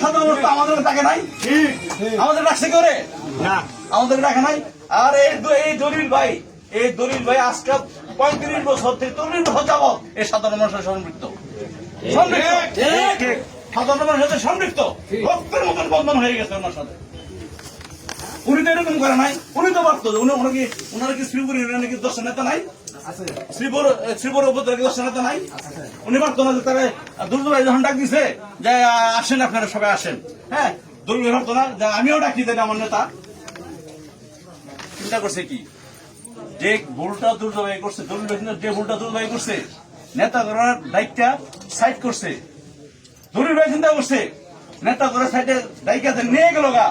সাধারণ তো আমাদের ডাকে নাই? আমাদের কি করে না। আমাদের ডাকে নাই? আর এই দ- এই দলিল ভাই এই দলিল ভাই পঁয়ত্রিশ বছর থেকে চল্লিশ বছর যাবত এই সাধারণ মানুষের সম্পৃক্ত। সম্পৃক্ত। সাধারণ মানুষের সাথে সম্পৃক্ত। রক্তের মতন বন্ধন হয়ে গেছে ওনার সাথে। উনি তো এরকম করে নাই। উনি তো পারতো উনি ওনার কি ওনার কি শ্রীপুর ইউনিয়নে কি দশ নেতা নাই? শ্রীপুর শ্রীপুর উপদ্রবে কি নাই? উনি পারতো তারা দুর্যোগ যখন ডাক দিছে যে আসেন আপনারা সবাই আসেন। হ্যাঁ দুর্যোগ ভাবতো যে আমিও ডাকি দেন আমার নেতা। চিন্তা করছে কি? যে ভুলটা দুর্যোগ করছে দলিল যে ভুলটা দুর্যোগ করছে নেতা করার দায়িত্বটা সাইড করছে। ভাই চিন্তা করছে নেতা করে সাইডে দায়িত্ব নিয়ে গেল গা।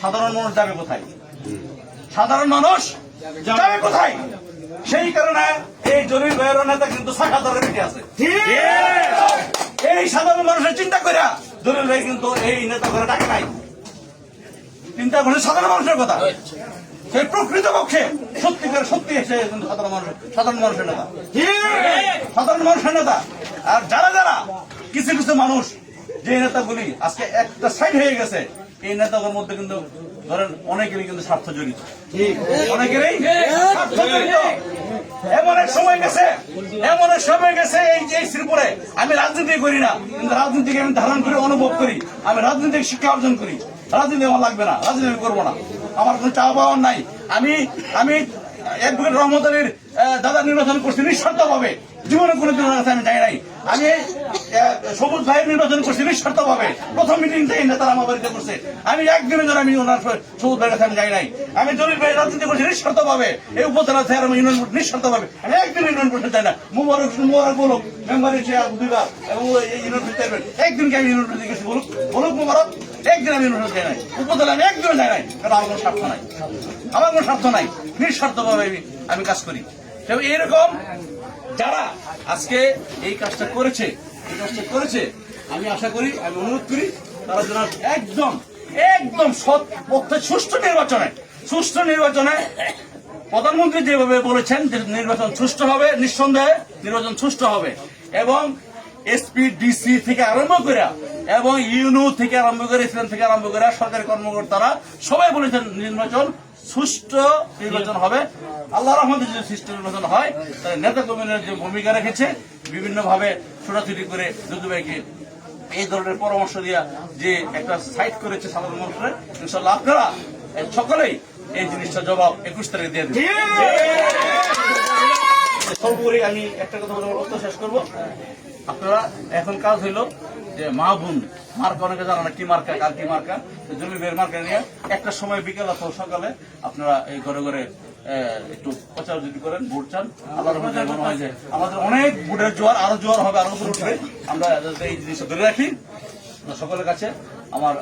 সাধারণ মানুষ যাবে কোথায়? সাধারণ মানুষ যাবে কোথায়? সেই কারণে এই জলিল ভাইয়ের নেতা কিন্তু শাখা দরে বেঁচে আছে। এই সাধারণ মানুষের চিন্তা করিয়া জলিল ভাই কিন্তু এই নেতা করে ডাকে নাই। চিন্তা করছে সাধারণ মানুষের কথা। সেই প্রকৃত পক্ষে সত্যিকার সত্যি এসে কিন্তু সাধারণ মানুষ সাধারণ মানুষের নেতা। সাধারণ মানুষের নেতা। আর যারা যারা কিছু কিছু মানুষ যে নেতাগুলি আজকে একটা সাইড হয়ে গেছে এই নেতাগুলোর মধ্যে কিন্তু ধরেন অনেকেরই কিন্তু স্বার্থ জড়িত। অনেকেরই স্বার্থ জড়িত। এমন এক সময় গেছে, এমন এক সময় গেছে এই যে শ্রীপুরে। আমি রাজনীতি করি না, কিন্তু রাজনীতিকে আমি ধারণ করে অনুভব করি। আমি রাজনৈতিক শিক্ষা অর্জন করি। রাজনীতি আমার লাগবে না, রাজনীতি করব না। আমার কোনো চাওয়া পাওয়ার নাই। আমি আমি এক রহমত আলীর দাদা নির্বাচন করছি নিঃশর্ত ভাবে জীবনে কোনো কাছে আমি যাই নাই। আমি সবুজ ভাইয়ের নির্বাচন করছি নিঃশর্ত ভাবে প্রথম মিটিং থেকে নেতারা আমার বাড়িতে করছে। আমি একদিনের জন্য আমি ওনার সবুজ ভাইয়ের কাছে যাই নাই। আমি জলিল ভাই রাজনীতি করছি নিঃশর্ত ভাবে এই উপজেলা থেকে আমি ইউনিয়ন পরিষদ নিঃশর্ত ভাবে আমি একদিন ইউনিয়ন পরিষদ যাই না মুবারক মুবারক বলুক মেম্বার হিসেবে দুইবার, এবং ইউনিয়ন চেয়ারম্যান একদিনকে আমি ইউনিয়ন পরিষদ গেছি বলুক বলুক মুবারক, একদিন আমি ইউনিয়ন যাই নাই। উপজেলা আমি একদিনও যাই নাই, কারণ আমার কোনো স্বার্থ নাই। আমার কোনো স্বার্থ নাই। নিঃস্বার্থভাবে আমি আমি কাজ করি। এরকম যারা আজকে এই কাজটা করেছে, এই কাজটা করেছে, আমি আশা করি, আমি অনুরোধ করি, তারা যেন একদম একদম সৎ পথে সুষ্ঠু নির্বাচনে সুষ্ঠু নির্বাচনে প্রধানমন্ত্রী যেভাবে বলেছেন যে নির্বাচন সুষ্ঠু হবে, নিঃসন্দেহে নির্বাচন সুষ্ঠু হবে। এবং এসপি ডিসি থেকে আরম্ভ করে এবং ইউনু থেকে আরম্ভ করে ইসলাম থেকে আরম্ভ করে সরকারি কর্মকর্তারা সবাই বলেছেন নির্বাচন সুষ্ঠু নির্বাচন হবে। আল্লাহ রহমদের যদি সুষ্ঠু নির্বাচন হয় তাহলে নেতা কর্মীরা যে ভূমিকা রেখেছে বিভিন্ন ভাবে ছোটাছুটি করে দুদুভাইকে এই ধরনের পরামর্শ দিয়া যে একটা সাইট করেছে সাধারণ মানুষের ইনশাল্লাহ আপনারা সকলেই এই জিনিসটা জবাব একুশ তারিখে দিয়ে দেবেন। সর্বোপরি আমি একটা কথা বলে বক্তব্য শেষ করব। আপনারা এখন কাজ হইল যে মা বোন মার্কা অনেকে জানা না কি মার্কা, কার কি মার্কা? জমি বের মার্কা নিয়ে একটা সময় বিকেল অথবা সকালে আপনারা এই ঘরে ঘরে একটু প্রচার যদি করেন, ভোট চান আমাদের অনেক ভোটের জোয়ার, আরও জোয়ার হবে, আরও উপরে উঠবে। আমরা এই জিনিসটা ধরে রাখি। সকলের কাছে আমার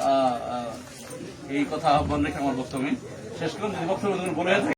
এই কথা আহ্বান রেখে আমার বক্তব্য শেষ করুন যদি বক্তব্য বলে